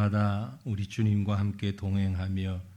날마다 우리 주님과 함께 동행하며